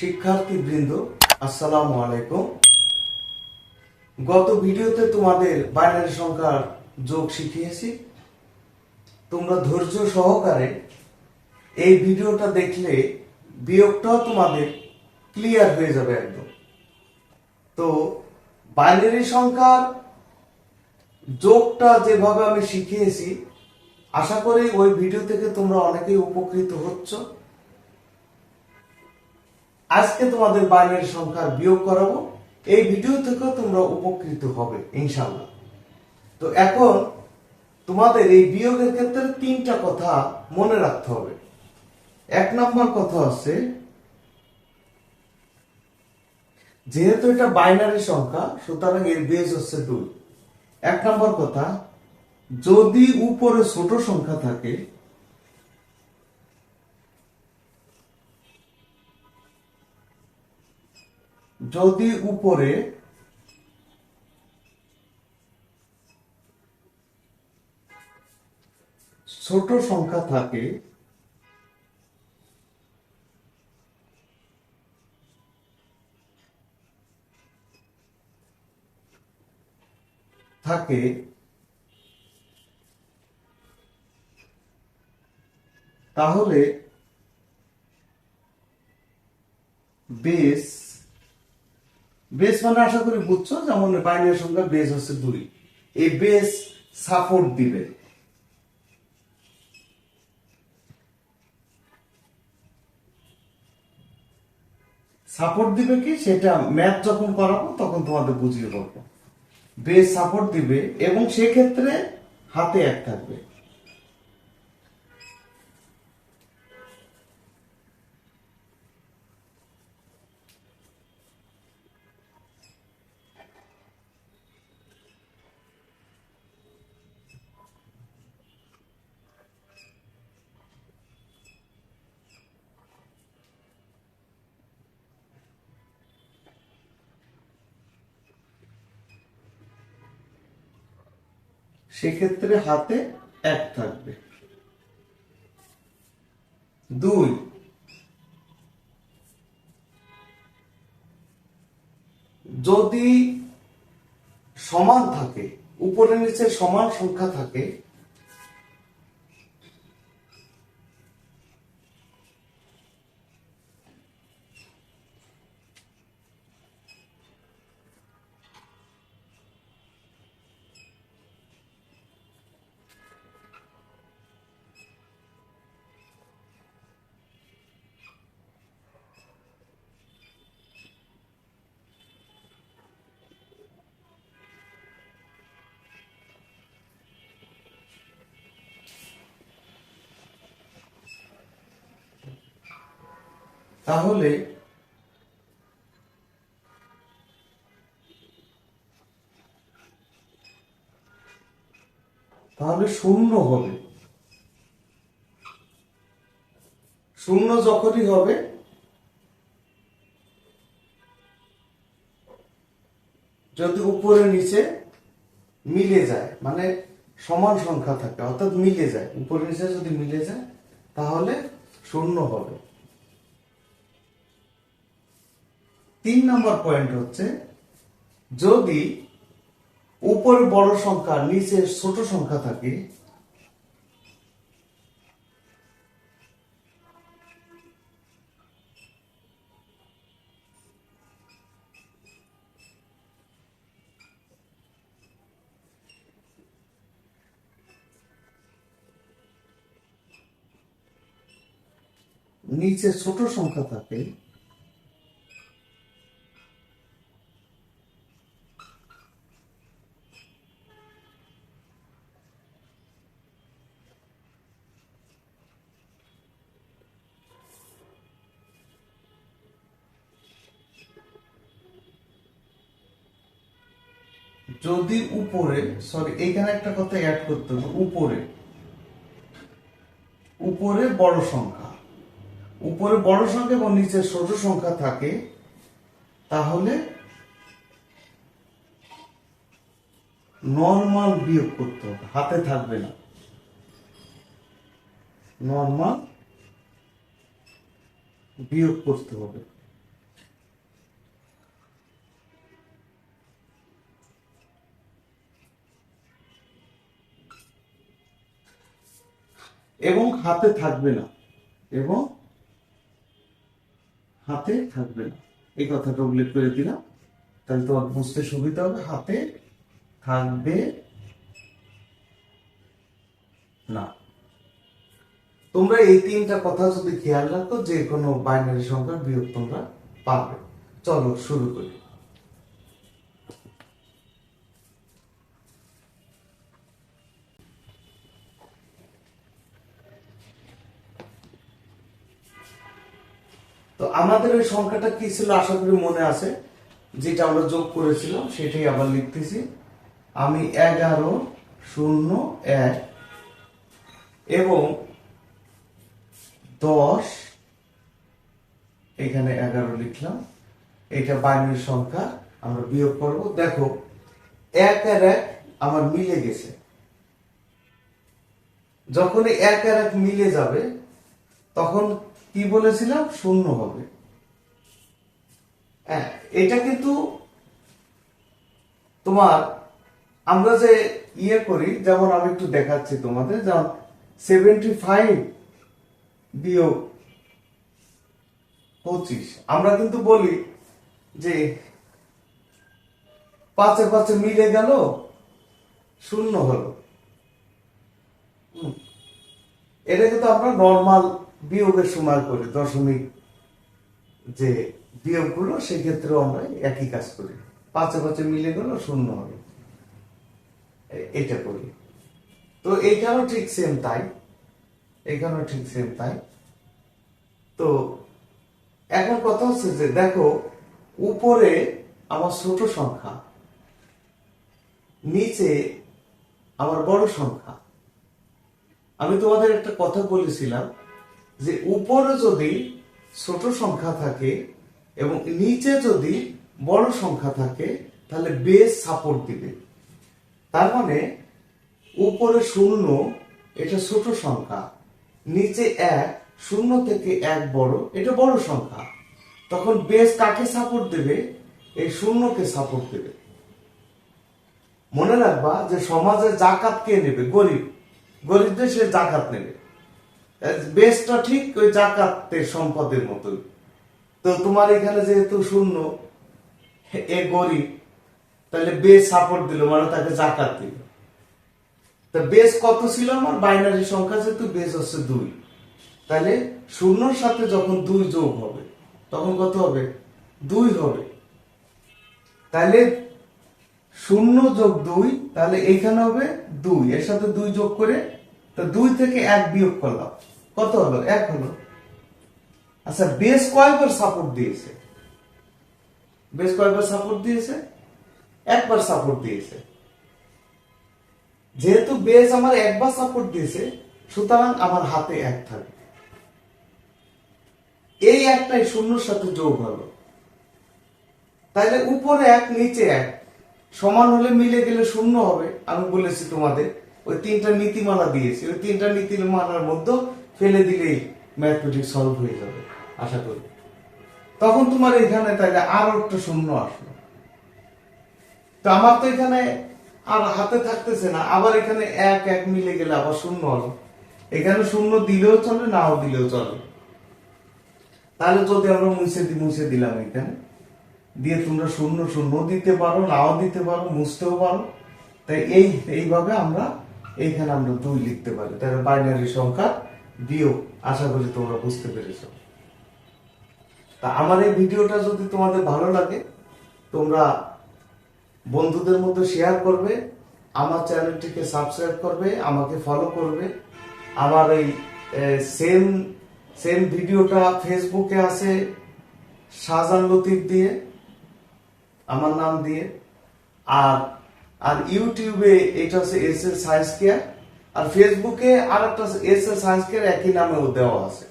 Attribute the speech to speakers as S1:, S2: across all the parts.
S1: শিক্ষার্থী বৃন্দ আসসালামু আলাইকুম। গত ভিডিওতে তোমাদের বাইনারি সংখ্যার যোগ শিখিয়েছি। তোমরা ধৈর্য সহকারে এই ভিডিওটা দেখলে বিয়োগটাও তোমাদের ক্লিয়ার হয়ে যাবে একদম। তো বাইনারি সংখ্যার যোগটা যেভাবে আমি শিখিয়েছি, আশা করি ওই ভিডিও থেকে তোমরা অনেকেই উপকৃত হচ্ছ। আজকে তোমাদের বাইনারি সংখ্যার বিয়োগ করাবো। এই ভিডিও থেকেও তোমরা উপকৃত হবে ইনশাল্লাহ তো এখন তোমাদের এই বিয়োগের ক্ষেত্রে তিনটা কথা মনে রাখতে হবে। এক নম্বর কথা হচ্ছে, যেহেতু এটা বাইনারি সংখ্যা, সুতরাং এর বেজ হচ্ছে দুই। এক নম্বর কথা, যদি উপরে ছোট সংখ্যা থাকে যদি উপরে ছোট সংখ্যা থাকে থাকে তাহলে বেস বেস মানে আশা করি বুঝছ, যেমন বাইনারি সংখ্যা বেস হচ্ছে দুই। এই বেস সাপোর্ট দিবে। সাপোর্ট দিবে কি? সেটা ম্যাথ যখন করাবো, তখন তোমাদের বুঝিয়ে বলব। বেস সাপোর্ট দিবে, এবং সেক্ষেত্রে হাতে এক থাকবে। সেক্ষেত্রে হাতে এক থাকবে। দুই। যদি সমান থাকে উপরে নিচে সমান সংখ্যা থাকে তাহলে তাহলে শূন্য হবে। শূন্য যখনই হবে, যদি উপরে নিচে মিলে যায় মানে সমান সংখ্যা থাকে, অর্থাৎ মিলে যায়, উপরে নিচে যদি মিলে যায়, তাহলে শূন্য হবে। তিন নম্বর পয়েন্ট হচ্ছে, যদি উপরে বড় সংখ্যা নিচে ছোট সংখ্যা থাকে, নিচে ছোট সংখ্যা থাকে যদি উপরে সরি এখানে একটা কথা অ্যাড করতে হবে, উপরে। উপরে বড় সংখ্যা। উপরে বড় সংখ্যা এবং নিচে ছোট সংখ্যা থাকে, তাহলে নর্মাল বিয়োগ করতে হবে, হাতে থাকবে না। নর্মাল বিয়োগ করতে হবে। এবং হাতে থাকবে না। এবং হাতে থাকবে না। এই কথাটা উল্লেখ করে দিলাম। তাহলে তোমার বুঝতে সুবিধা হবে, হাতে থাকবে না। তোমরা এই তিনটা কথা যদি খেয়াল রাখো, যে কোনো বাইনারি সংখ্যার বিয়োগ তোমরা পাবে। চলো শুরু করি। তো আমাদের ওই সংখ্যাটা কি ছিল আশা করি মনে আছে? যেটা আমরা যোগ করেছিলাম, সেটাই আবার লিখতেছি। আমি এগারো, শূন্য, এক এবং দশ, এখানে এগারো লিখলাম। এটা বাইনারি সংখ্যা, আমরা বিয়োগ করব। দেখো, এক আর এক আমার মিলে গেছে। যখন এক আর এক মিলে যাবে, তখন কি বলেছিলাম? শূন্য হবে। হ্যাঁ, এটা কিন্তু তোমার আমরা যে ইয়ে করি যেমন আমি একটু দেখাচ্ছি তোমাদের যেমন সেভেন্টি ফাইভ বিয়োগ পঁচিশ। আমরা কিন্তু বলি যে পাঁচে পাঁচে মিলে গেল শূন্য হলো। এটা কিন্তু আমরা নর্মাল বিয়োগের সময় করে দশমিক যে বিয়োগগুলো সেক্ষেত্রেও আমরা একই কাজ করি। পাঁচে পাঁচে মিলে গেল শূন্য হবে। এটা করি। তো এইখানেও ঠিক সেম তাই। এখানেও ঠিক সেম তাই। তো এখন কথা হচ্ছে যে, দেখো, উপরে আমার ছোট সংখ্যা, নিচে আমার বড় সংখ্যা। আমি তোমাদের একটা কথা বলেছিলাম যে উপরে যদি ছোট সংখ্যা থাকে এবং নিচে যদি বড় সংখ্যা থাকে, তাহলে বেস সাপোর্ট দিবে। তার মানে উপরে শূন্য, এটা ছোট সংখ্যা। নিচে এক, শূন্য থেকে এক বড়, এটা বড় সংখ্যা। তখন বেস কাকে সাপোর্ট দেবে? এই শূন্যকে সাপোর্ট দেবে। মনে রাখবা যে সমাজে জাকাত কে নেবে? গরিব। গরিবদের সে জাকাত নেবে। বেসটা ঠিক ওই জাকাতের সম্পদের মতোই। তো তোমার এখানে যেহেতু শূন্য, এ গরিব, তাহলে বেস সাপোর্ট দিল মানে তাকে জাকাত দিল। তা বেস কত ছিল আমার? বাইনারি সংখ্যা যেহেতু বেস হচ্ছে দুই। তাহলে শূন্যর সাথে যখন দুই যোগ হবে, তখন কত হবে? দুই হবে। তাহলে শূন্য যোগ দুই, তাহলে এইখানে হবে দুই। এর সাথে দুই যোগ করে তো দুই থেকে এক বিয়োগ করলাম কত হলো? এক হলো। আচ্ছা বেশ কয়বার সাপোর্ট দিয়েছে? বেশ কয়বার সাপোর্ট দিয়েছে? একবার সাপোর্ট দিয়েছে। যেহেতু বেস আমার একবার সাপোর্ট দিয়েছে, সুতরাং আমার হাতে এক থাকবে। এই একটাই শূন্যর সাথে যোগ হলো। তাহলে উপরে এক, নিচে এক। সমান হলে মিলে গেলে শূন্য হবে। আমি বলেছি তোমাদের ওই তিনটা নীতিমালা দিয়েছি। ওই তিনটা নীতিমালার মধ্যে ফেলে দিলেই ম্যাথমেটিক্স সলভ হয়ে যাবে, আশা করি। তখন তোমার এখানে তাহলে আরও একটা শূন্য আসলো। তো আমার তো এখানে আর হাতে থাকতেছে না, আবার এখানে এক এক মিলে গেলে আবার শূন্য হলো। এখানে শূন্য দিলেও চলে, নাও দিলেও চলে। তাহলে যদি আমরা মুছে দি, মুছে দিলাম এখানে, দিয়ে তোমরা শূন্য শূন্য দিতে পারো, নাও দিতে পারো, মুছতেও পারো। তাই এই, এইভাবে আমরা এইখানে আমরা দুই লিখতে পারি, তাহলে বাইনারি সংখ্যা বিয়োগ, আশা করি তোমরা বুঝতে পেরেছ। তা আমার এই ভিডিওটা যদি তোমাদের ভালো লাগে, তোমরা বন্ধুদের মধ্যে শেয়ার করবে, আমার চ্যানেলটিকে সাবস্ক্রাইব করবে, আমাকে ফলো করবে। আমার এই সেম সেম ভিডিওটা ফেসবুকে আছে শাহজান লতিফ দিয়ে, আমার নাম দিয়ে। আর আর ইউটিউবে এটা হচ্ছে এস এল সায়েন্স কেয়ার আর ফেসবুকে আর একটা এস এল সায়েন্স কেয়ার একই নামেও দেওয়া আছে।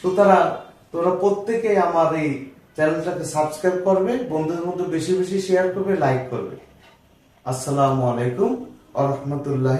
S1: সুতরাং তোমরা প্রত্যেকে আমার এই চ্যানেলটাকে সাবস্ক্রাইব করবে, বন্ধুদের মধ্যে বেশি বেশি শেয়ার করবে লাইক করবে। আসসালামু আলাইকুম আ রহমতুল্লাহ